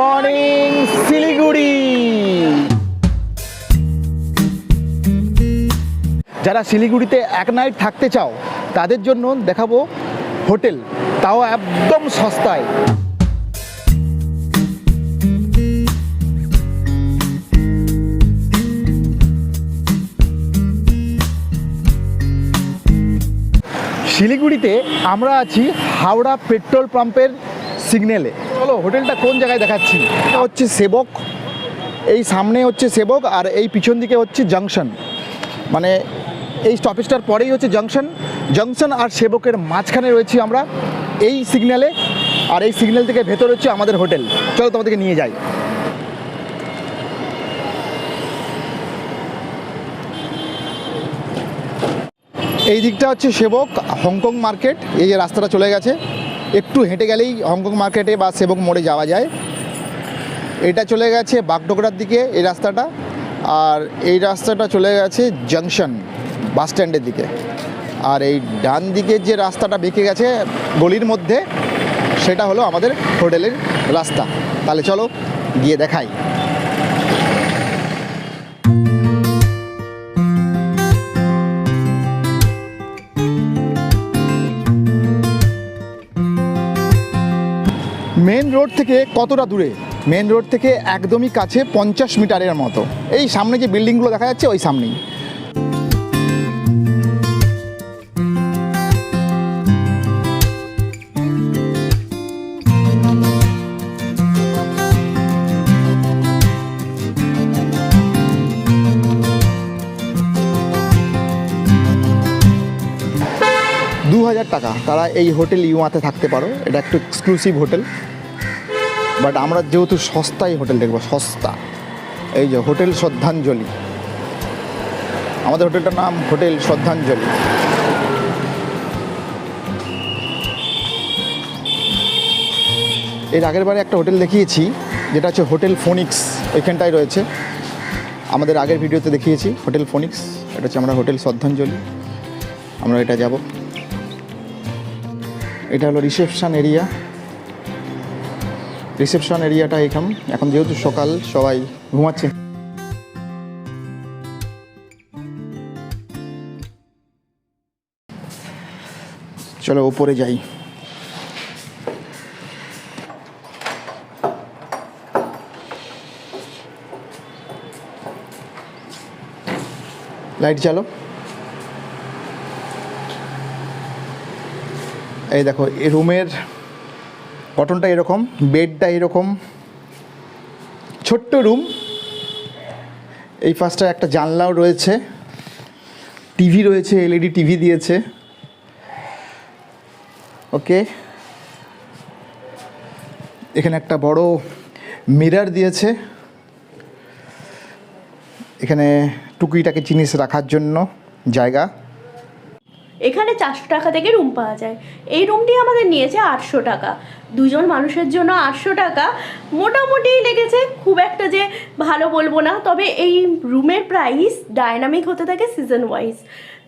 Morning, Siliguri. যারা শিলিগুড়িতে এক নাইট থাকতে চাও, তাদের জন্য দেখাবো হোটেল। তাও একদম সস্তায়। শিলিগুড়িতে আমরা আছি হাওড়া পেট্রোল পাম্পের সিগন্যালে চলো হোটেলটা কোন জায়গায় দেখাচ্ছি? এটা হচ্ছে সেবক, এই সামনে হচ্ছে সেবক আর এই পিছন দিকে হচ্ছে জাংশন। মানে এই স্টপেজটার পরেই হচ্ছে জাংশন। জাংশন আর সেবকের মাঝখানে রয়েছি আমরা এই সিগন্যালে আর এই সিগন্যাল থেকে ভেতর হচ্ছে আমাদের হোটেল। চলো তোমাদেরকে নিয়ে যাই। এই দিকটা হচ্ছে সেবক, হংকং মার্কেট, এই যে রাস্তাটা চলে গেছে। একটু হেঁটে গেলেই হংকং মার্কেটে বা সেবক মোড়ে যাওয়া যায়। এটা চলে গেছে বাগডোগরার দিকে, এই রাস্তাটা। আর এই রাস্তাটা চলে গেছে জাংশন, বাস স্ট্যান্ডের দিকে। আর এই ডান দিকে যে রাস্তাটা বেঁকে গেছে গলির মধ্যে, সেটা হলো আমাদের হোটেলের রাস্তা। তাহলে চলো গিয়ে দেখাই। মেন রোড থেকে কতটা দূরে? মেন রোড থেকে একদমই কাছে পঞ্চাশ মিটারের মতো। এই সামনে যে বিল্ডিংগুলো দেখা যাচ্ছে, ওই সামনেই। দু হাজার টাকা। তারা এই হোটেল ইউমাতে থাকতে পারো। এটা একটু এক্সক্লুসিভ হোটেল। বাট আমরা যেহেতু সস্তায় হোটেল দেখব, সস্তা। এই যে হোটেল শ্রদ্ধাঞ্জলি। আমাদের হোটেলটার নাম হোটেল শ্রদ্ধাঞ্জলি। এর আগের বারে একটা হোটেল দেখিয়েছি, যেটা হচ্ছে হোটেল ফোনিক্স ওইখানটায় রয়েছে। আমাদের আগের ভিডিওতে দেখিয়েছি, হোটেল ফোনিক্স, এটা হচ্ছে আমরা হোটেল শ্রদ্ধাঞ্জলি। আমরা এটা যাব। এটা হলো রিসেপশান এরিয়া। রিসেপশন এরিয়াটা এখান এখন যেহেতু সকাল, সবাই ঘুমাচ্ছে। চলো ওপরে যাই। লাইট চালো এই দেখো এই রুমের গঠনটা এরকম, বেডটা এরকম, ছোট্ট রুম। এই পাশটা একটা জানলাও রয়েছে, টিভি রয়েছে, এলইডি টিভি দিয়েছে। ওকে। এখানে একটা বড় মিরর দিয়েছে। এখানে টুকিটাকে জিনিস রাখার জন্য জায়গা। এখানে চারশো টাকা থেকে রুম পাওয়া যায়। এই রুমটি আমাদের নিয়েছে আটশো টাকা। দুজন মানুষের জন্য আটশো টাকা। মোটামুটি লেগেছে, খুব একটা যে ভালো বলব না, তবে এই রুমের প্রাইস ডায়নামিক হতে থাকে সিজন ওয়াইজ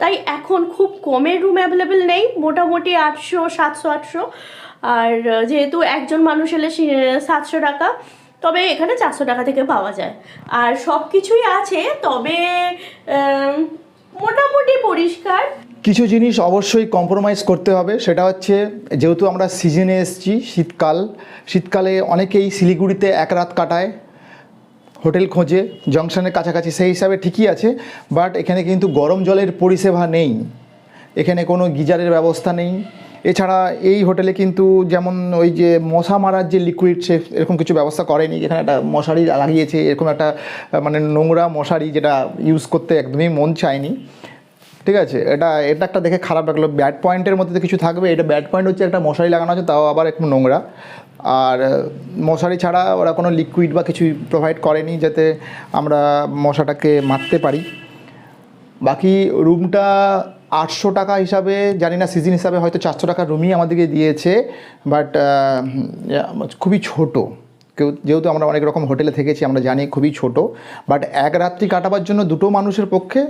তাই এখন খুব কমের রুম অ্যাভেলেবেল নেই, মোটামুটি আটশো, সাতশো, আটশো। আর যেহেতু একজন মানুষ এলে সাতশো টাকা, তবে এখানে চারশো টাকা থেকে পাওয়া যায়। আর সব কিছুই আছে, তবে মোটামুটি পরিষ্কার। কিছু জিনিস অবশ্যই কম্প্রোমাইজ করতে হবে, সেটা হচ্ছে যেহেতু আমরা সিজনে এসেছি, শীতকাল, শীতকালে অনেকেই শিলিগুড়িতে এক রাত কাটায়, হোটেল খোঁজে জংশনের কাছাকাছি, সেই হিসাবে ঠিকই আছে বাট এখানে কিন্তু গরম জলের পরিষেবা নেই, এখানে কোনো গিজারের ব্যবস্থা নেই, এছাড়া এই হোটেলে কিন্তু যেমন ওই যে মশা মারার যে লিকুইড সে এরকম কিছু ব্যবস্থা করেনি এখানে একটা মশারি লাগিয়েছে, এরকম একটা মানে নোংরা মশারি যেটা ইউজ করতে একদমই মন চায়নি ঠিক আছে? এটা এটা একটা দেখে খারাপ লাগল। ব্যাড পয়েন্টের মধ্যে কিছু থাকবে। এটা ব্যাড পয়েন্ট হচ্ছে একটা মশারি লাগানো আছে, তাও আবার একটু নোংরা। আর মশারি ছাড়া ওরা কোনো লিকুইড বা কিছুই প্রোভাইড করেনি যাতে আমরা মশাটাকে মারতে পারি। বাকি রুমটা আটশো টাকা হিসাবে, জানি না সিজন হিসাবে হয়তো চারশো টাকার রুমই আমাদেরকে দিয়েছে বাট খুবই ছোট। কেউ, যেহেতু আমরা অনেক রকম হোটেলে থেকেছি, আমরা জানি খুবই ছোট। বাট এক রাত্রি কাটাবার জন্য দুটো মানুষের পক্ষে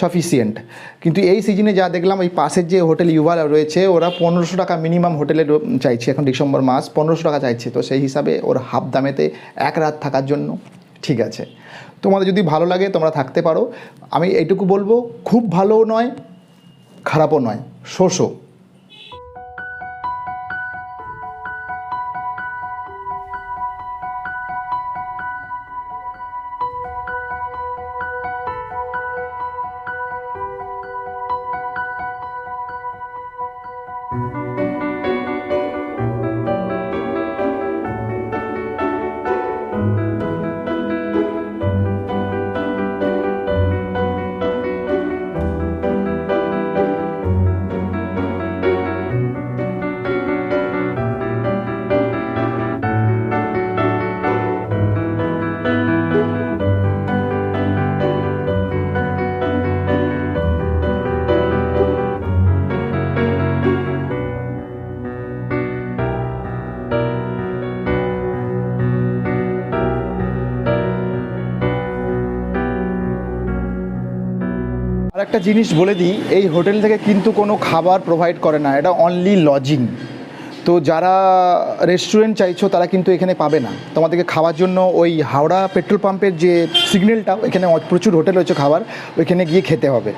সাফিসিয়েন্ট কিন্তু এই সিজনে যা দেখলাম, ওই পাশের যে হোটেল ইউভাল রয়েছে, ওরা পনেরোশো টাকা মিনিমাম হোটেলে চাইছে এখন ডিসেম্বর মাস, পনেরোশো টাকা চাইছে। তো সেই হিসাবে ওর হাফ দামেতে এক রাত থাকার জন্য ঠিক আছে। তোমাদের যদি ভালো লাগে, তোমরা থাকতে পারো। আমি এইটুকু বলব, খুব ভালোও নয়, খারাপও নয় শোষো একটা জিনিস বলে দিই, এই হোটেল থেকে কিন্তু কোনো খাবার প্রোভাইড করে না, এটা অনলি লজিং তো যারা রেস্টুরেন্ট চাইছো, তারা কিন্তু এখানে পাবে না। তোমাদেরকে খাওয়ার জন্য ওই হাওড়া পেট্রোল পাম্পের যে সিগন্যালটা এখানে প্রচুর হোটেল রয়েছে খাবার, ওইখানে গিয়ে খেতে হবে।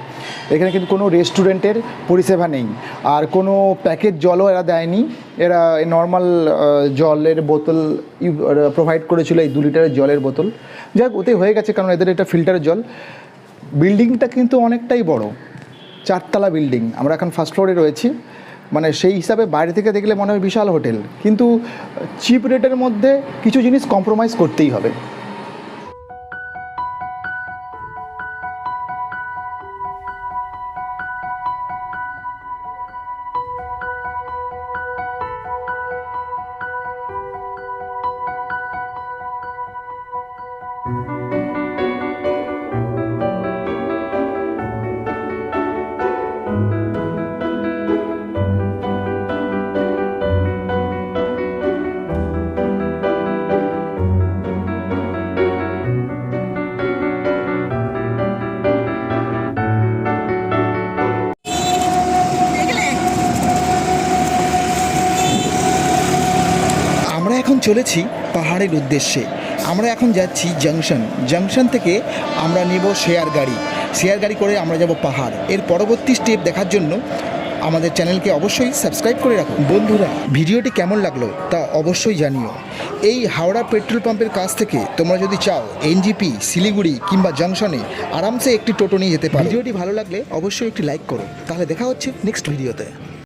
এখানে কিন্তু কোনো রেস্টুরেন্টের পরিষেবা নেই। আর কোনো প্যাকেট জলও এরা দেয়নি। এরা নর্মাল জলের বোতল প্রোভাইড করেছিল এই দু লিটারের জলের বোতল। যাক ওতে হয়ে গেছে, কারণ এদের এটা ফিল্টারের জল। বিল্ডিংটা কিন্তু অনেকটাই বড়। চারতলা বিল্ডিং। আমরা এখন ফার্স্ট ফ্লোরে রয়েছি। মানে সেই হিসাবে বাইরে থেকে দেখলে মনে হয় বিশাল হোটেল। কিন্তু চিপ রেটের মধ্যে কিছু জিনিস কম্প্রোমাইজ করতেই হবে। চলেছি পাহাড়ের উদ্দেশ্যে। আমরা এখন যাচ্ছি জাংশন। জাংশন থেকে আমরা নেব শেয়ার গাড়ি। শেয়ার গাড়ি করে আমরা যাব পাহাড়। এর পরবর্তী স্টেপ দেখার জন্য আমাদের চ্যানেলকে অবশ্যই সাবস্ক্রাইব করে রাখুন। বন্ধুরা, ভিডিওটি কেমন লাগল তা অবশ্যই জানিও। এই হাওড়া পেট্রোল পাম্পের কাছ থেকে তোমরা যদি চাও এনজিপি, শিলিগুড়ি কিংবা জাংশনে আরামসে একটি টোটো নিয়ে যেতে পারো। ভিডিওটি ভালো লাগলে অবশ্যই একটি লাইক করো। তাহলে দেখা হচ্ছে নেক্সট ভিডিওতে।